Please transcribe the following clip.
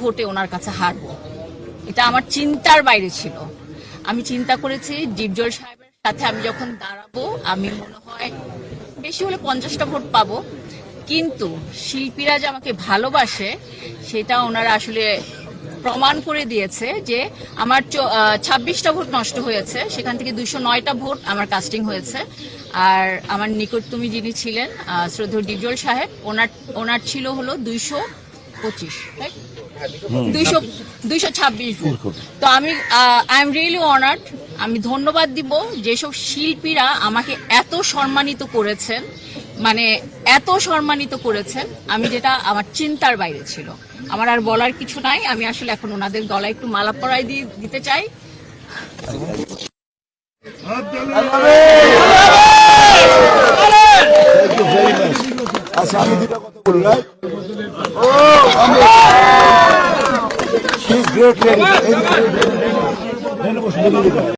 ভোটে ওনার কাছে হারবো। এটা আমার চিন্তার বাইরে ছিল। আমি চিন্তা করেছি ডিপজল সাহেবের সাথে আমি যখন দাঁড়াবো আমি মনে হয় বেশি হলে পঞ্চাশটা ভোট পাবো। কিন্তু শিল্পীরা যে আমাকে ভালোবাসে সেটা ওনারা আসলে প্রমাণ করে দিয়েছে যে আমার ছাব্বিশটা ভোট নষ্ট হয়েছে সেখান থেকে দুশো নয়টা ভোট আমার কাস্টিং হয়েছে। আর আমার নিকটতমী যিনি ছিলেন আহ, শ্রদ্ধেয় ডিপজল সাহেব ওনার ওনার ছিল হলো দুইশো পঁচিশ। দুইশো দুইশো ছাব্বিশ ভোট। তো আমি আই এম রিয়েলি অনার্ড আমি ধন্যবাদ দিব যেসব শিল্পীরা আমাকে এত সম্মানিত করেছেন। মানে এত সম্মানিত করেছেন। আমি যেটা আমার চিন্তার বাইরে ছিল। আমার আর বলার কিছু নাই। আমি আসলে এখন ওনাদের গলায় একটু মালা পরাই দিয়ে দিতে চাই. আচ্ছা আমি দুটা কথা বলি She's great lady.